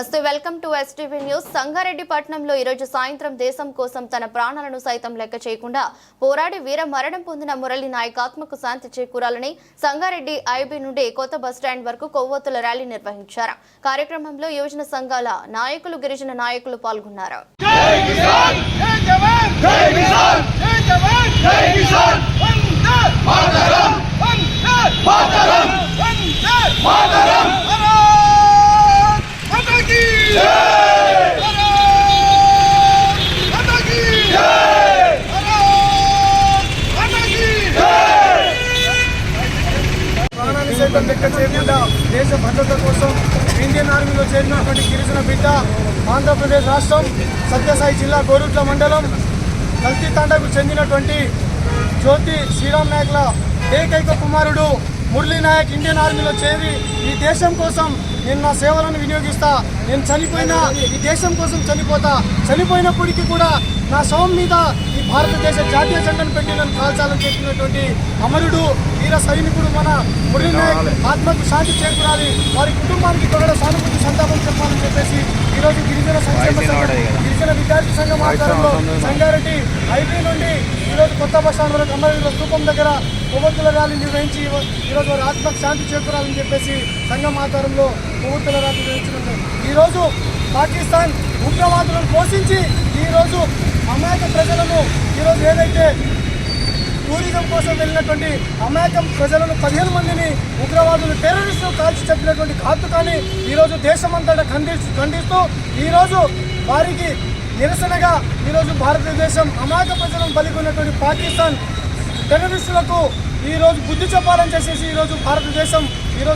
Welcome to STV news Sangareddy పట్టణంలో ఈరోజు సాయంత్రం దేశం కోసం తన ప్రాణాలను సైతం లెక్క చేయకుండా పోరాడి వీర మరణం పొందిన మురళి నాయక్ ఆత్మకు శాంతి చేకూరాలని సంగారెడ్డి ఐబీ నుండి కొత్త బస్టాండ్ వరకు కొవ్వొత్తుల ర్యాలీ నిర్వహించారు. కార్యక్రమంలో యువజన సంఘాల నాయకులు గిరిజన నాయకులు పాల్గొన్నారు. జై జవాన్! జై కిసాన్! జై జవాన్! జై కిసాన్! వందే మాతరం! మాతరం! మాతరం! సైతం లెక్క చేయకుండా దేశ భద్రత కోసం ఇండియన్ ఆర్మీలో చేరినటువంటి గిరిజన బిడ్డ ఆంధ్రప్రదేశ్ రాష్ట్రం సత్యసాయి జిల్లా గోరుట్ల మండలం కల్తీ తండకు చెందినటువంటి జ్యోతి శ్రీరామ్ నాయక్ల ఏకైక కుమారుడు మురళీ నాయక్ ఇండియన్ ఆర్మీలో చేరి ఈ దేశం కోసం నేను నా సేవలను వినియోగిస్తా నేను చనిపోయినా ఈ దేశం కోసం చనిపోతా చనిపోయినప్పటికీ కూడా నా శవం మీద ఈ భారతదేశ జాతీయ జెండాను పెట్టి నన్ను కాల్చాలని చెప్పినటువంటి అమరుడు వీర సైనికుడు మన మురళీ నాయక్ ఆత్మకు శాంతి చేకూరాలి వారి కుటుంబానికి కూడా సానుభూతి సంతాపం చెప్పాలని చెప్పేసి ఈరోజు గిరిజన సంక్షేమ గిరిజన విద్యార్థి సంఘం ఆధ్వర్యంలో సంగారెడ్డి ఐటీ నుండి ఈరోజు కొత్త బస్ స్టాండ్ వరకు అమరవీరుల స్థూపం దగ్గర కొవ్వొత్తుల ర్యాలీ నిర్వహించి ఈరోజు వారి ఆత్మకు శాంతి చేకూరాలని చెప్పేసి సంఘం ఆధ్వర్యంలో కొవ్వొత్తుల ర్యాలీ నిర్వహించడం ఈరోజు పాకిస్తాన్ ఉగ్రవాదులను పోషించి ఈరోజు అమాయక ప్రజలను ఈరోజు ఏదైతే టూరిజం కోసం వెళ్ళినటువంటి అమాయకం ప్రజలను పదిహేను మందిని ఉగ్రవాదులు టెర్రరిస్టులు కాల్చి చెప్పినటువంటి ఘాతుకాన్ని ఈరోజు దేశమంతటా ఖండిస్తూ ఖండిస్తూ ఈరోజు వారికి నిరసనగా ఈరోజు భారతదేశం అమాయక ప్రజలను బలిగొన్నటువంటి పాకిస్తాన్ టెర్రరిస్టులకు ఈరోజు బుద్ధి చెప్పాలని చేసేసి ఈరోజు భారతదేశం ఈరోజు